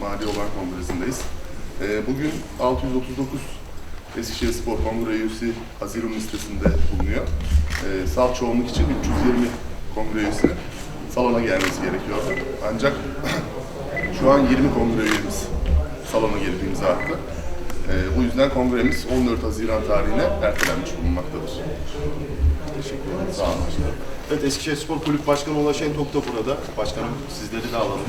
Mali Olan Kongresi'ndeyiz. Ee, bugün 639 Eskişehir Spor Kongre üyesi Haziran listesinde bulunuyor. Ee, salt çoğunluk için 320 kongre üyesinin salona gelmesi gerekiyordu. Ancak şu an 20 kongre üyemiz salona gelip imza attı. Ee, bu yüzden kongremiz 14 Haziran tarihine ertelenmiş bulunmaktadır. Teşekkür ederim. Sağ olun. Evet Eskişehir Spor Kulüp Başkanı Ulaş Entok da burada. Başkanım sizleri de alalım.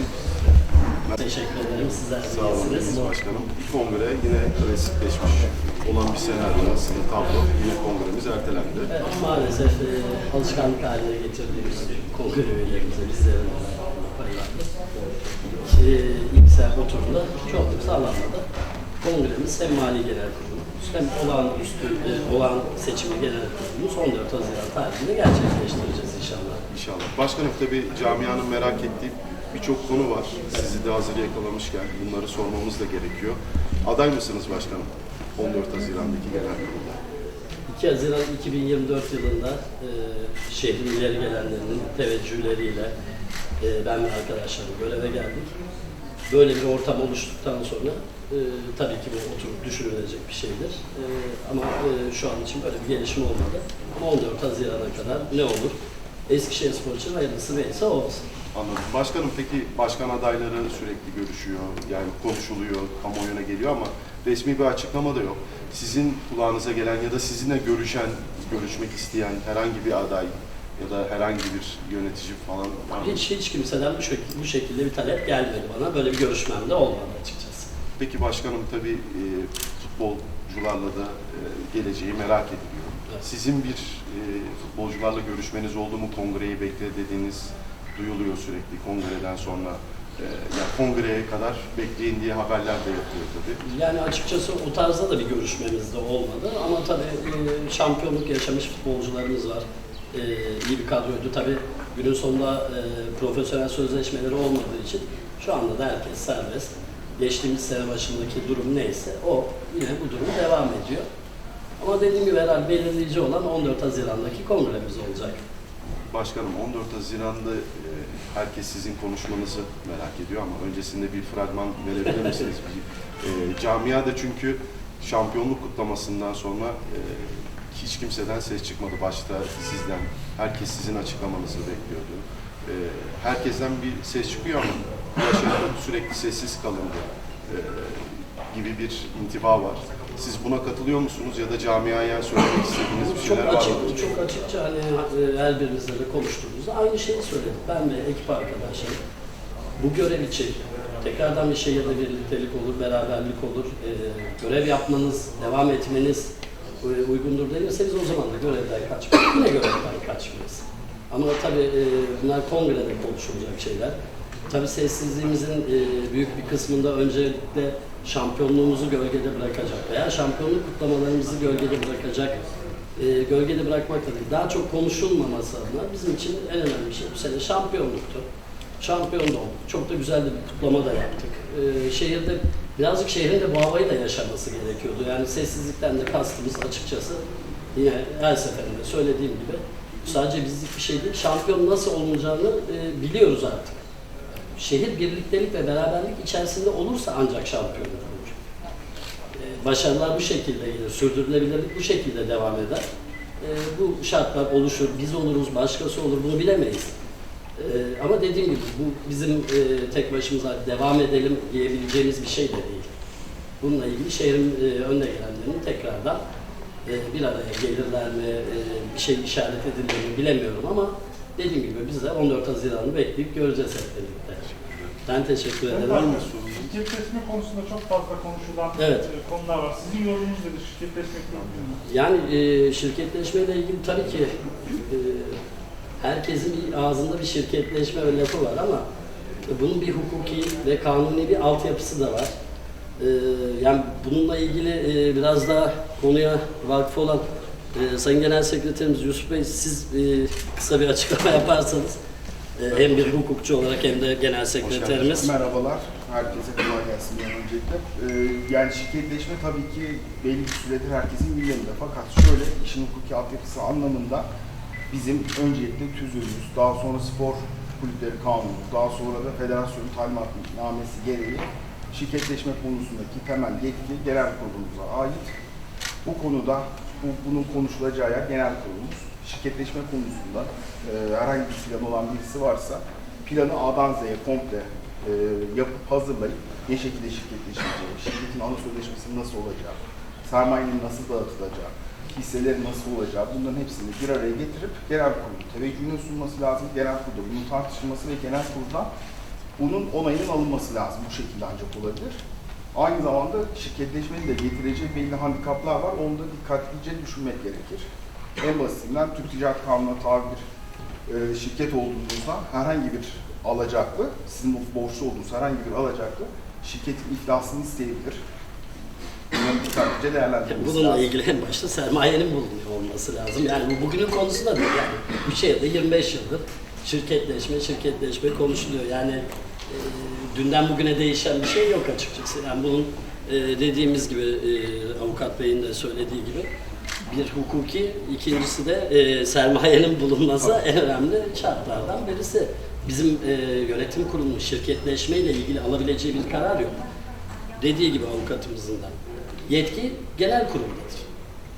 Teşekkür ederim. Sizler Sağ olun. Deniz Başkanım. Bir kongre yine klasikleşmiş olan bir senaryo aslında tablo. Yine kongremiz ertelendi. Evet, maalesef e, alışkanlık haline getirdiğimiz kongre üyelerimize bizlerin paylaştık. E, İlksel oturumda çoğunluk sağlanmadı. Kongremiz hem Mali Genel Kurulumuz hem olağanüstü e, olağan seçimi genel kurulumuz 14 Haziran tarihinde gerçekleştireceğiz inşallah. İnşallah. Başkanım tabii camianın merak ettiği birçok konu var. Sizi de hazır yakalamışken bunları sormamız da gerekiyor. Aday mısınız başkanım? 14 Haziran'daki genel kurulda. 2 Haziran 2024 yılında e, şehrin ileri gelenlerinin teveccühleriyle e, ben ve arkadaşlarım göreve geldik. Böyle bir ortam oluştuktan sonra e, tabii ki bu oturup düşünülecek bir şeydir. E, ama e, şu an için böyle bir gelişme olmadı. Ama 14 Haziran'a kadar ne olur? Eskişehir Spor için hayırlısı neyse o olsun. Anladım. Başkanım peki başkan adayları sürekli görüşüyor, yani konuşuluyor, kamuoyuna geliyor ama resmi bir açıklama da yok. Sizin kulağınıza gelen ya da sizinle görüşen, görüşmek isteyen herhangi bir aday ya da herhangi bir yönetici falan var mı? Hiç hiç kimseden bu, şekilde, bu şekilde bir talep gelmedi bana. Böyle bir görüşmem de olmadı açıkçası. Peki başkanım tabii e, futbolcularla da e, geleceği merak ediliyor. Evet. Sizin bir e, futbolcularla görüşmeniz oldu mu? Kongreyi bekle dediğiniz duyuluyor sürekli kongreden sonra. E, yani kongreye kadar bekleyin diye haberler de yapıyor tabii. Yani açıkçası o tarzda da bir görüşmemiz de olmadı ama tabii e, şampiyonluk yaşamış futbolcularımız var. E, iyi bir kadroydu. Tabii günün sonunda e, profesyonel sözleşmeleri olmadığı için şu anda da herkes serbest. Geçtiğimiz sene başındaki durum neyse o yine bu durum devam ediyor. Ama dediğim gibi herhalde belirleyici olan 14 Haziran'daki kongremiz olacak. Başkanım 14 Haziran'da e, herkes sizin konuşmanızı merak ediyor ama öncesinde bir fragman verebilir misiniz? Bir, e, camiada çünkü şampiyonluk kutlamasından sonra e, hiç kimseden ses çıkmadı. Başta sizden, herkes sizin açıklamanızı bekliyordu. E, herkesten bir ses çıkıyor ama yaşayan sürekli sessiz kalındı e, gibi bir intiba var. Siz buna katılıyor musunuz ya da camiaya söylemek istediğiniz bir Çok şeyler var mı? açık, çok açıkça hani e, her birimizle de konuştuğumuzda aynı şeyi söyledik. Ben ve ekip arkadaşlarım bu görev için tekrardan bir şehirde birliktelik olur, beraberlik olur, e, görev yapmanız, devam etmeniz e, uygundur denirse biz o zaman da görevden kaçmayız. Yine görevden kaçmayız. Ama tabii e, bunlar kongrede konuşulacak şeyler. Tabii sessizliğimizin e, büyük bir kısmında öncelikle şampiyonluğumuzu gölgede bırakacak veya şampiyonluk kutlamalarımızı gölgede bırakacak e, gölgede bırakmak değil, daha çok konuşulmaması adına bizim için en önemli şey bu sene şampiyonluktu. Şampiyon da olduk. Çok da güzel bir kutlama da yaptık. E, şehirde birazcık şehrin de bu havayı da yaşaması gerekiyordu. Yani sessizlikten de kastımız açıkçası yine her seferinde söylediğim gibi sadece bizlik bir şey değil. Şampiyon nasıl olunacağını e, biliyoruz artık. Şehir birliktelik ve beraberlik içerisinde olursa ancak şampiyon olur. E, Başarılar bu şekilde gelir, sürdürülebilirlik bu şekilde devam eder. E, bu şartlar oluşur, biz oluruz, başkası olur bunu bilemeyiz. E, ama dediğim gibi bu bizim tek başımıza devam edelim diyebileceğimiz bir şey de değil. Bununla ilgili şehrin önde gelenlerinin tekrardan bir araya gelirler mi, bir şey işaret edilir mi bilemiyorum ama dediğim gibi biz de 14 Haziran'ı bekleyip göreceğiz hep birlikte. Ben teşekkür ederim. Sorunuz? Şirketleşme konusunda çok fazla konuşulan Evet. e, konular var. Sizin yorumunuz nedir şirketleşmek konusunda? Yani e, şirketleşmeyle ilgili tabii ki e, herkesin ağzında bir şirketleşme lafı var ama bunun bir hukuki ve kanuni bir altyapısı da var. E, yani bununla ilgili e, biraz daha konuya vakıf olan e, Sayın Genel Sekreterimiz Yusuf Bey siz e, kısa bir açıklama yaparsanız e, hem bir hukukçu olarak hem de genel sekreterimiz. Merhabalar, herkese kolay gelsin bir an öncelikle. Ee, yani şirketleşme tabii ki belli bir süredir herkesin gündeminde. Fakat şöyle, işin hukuki altyapısı anlamında bizim öncelikle tüzüğümüz, daha sonra spor kulüpleri kanunu, daha sonra da federasyonun talimatnamesi gereği Şirketleşme konusundaki temel yetki genel kurulumuza ait. Bu konuda bu, bunun konuşulacağı yer genel kurulumuz. Şirketleşme konusunda e, herhangi bir plan olan birisi varsa planı A'dan Z'ye komple e, yapıp hazırlayıp ne şekilde şirketleşeceği, şirketin ana sözleşmesinin nasıl olacağı, sermayenin nasıl dağıtılacağı, hisselerin nasıl olacağı bunların hepsini bir araya getirip genel kurulu teveccühüne sunması lazım. Genel kurulda bunun tartışılması ve genel kurulda bunun onayının alınması lazım. Bu şekilde ancak olabilir. Aynı zamanda şirketleşmenin de getireceği belli handikaplar var. Onu da dikkatlice düşünmek gerekir. En basitinden Türk Ticaret Kanunu'na tabi bir e, şirket olduğunuzda herhangi bir alacaklı, sizin borçlu olduğunuz herhangi bir alacaklı şirketin iflasını isteyebilir. Bunları dikkatlice değerlendirmesi Bununla lazım. ilgili en başta sermayenin bulunuyor olması lazım. Yani bu bugünün konusu da değil. Yani bu şehirde 25 yıldır şirketleşme, şirketleşme konuşuluyor. Yani e, dünden bugüne değişen bir şey yok açıkçası. Yani bunun e, dediğimiz gibi e, avukat beyin de söylediği gibi bir hukuki, ikincisi de e, sermayenin bulunması en önemli şartlardan birisi. Bizim e, yönetim kurulunun şirketleşme ile ilgili alabileceği bir karar yok. Dediği gibi avukatımızın da yetki genel kuruldadır.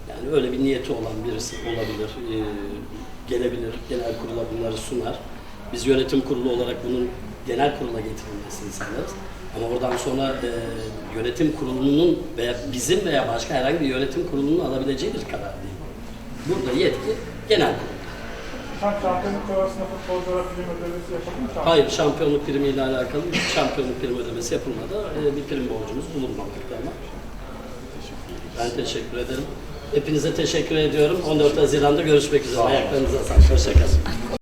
Yani öyle bir niyeti olan birisi olabilir, e, gelebilir, genel kurula bunları sunar. Biz yönetim kurulu olarak bunun genel kurula getirilmesini sağlarız. Ama oradan sonra e, yönetim kurulunun veya bizim veya başka herhangi bir yönetim kurulunun alabileceği bir karar değil. Burada yetki genel kurul. Şampiyonluk sonrasında futbolculara prim ödemesi mı? Hayır, şampiyonluk primiyle alakalı bir şampiyonluk prim ödemesi yapılmadı. E, bir prim borcumuz bulunmamakta ama. Ben teşekkür ederim. Hepinize teşekkür ediyorum. 14 Haziran'da görüşmek üzere. Ayaklarınıza sağlık. Hoşçakalın.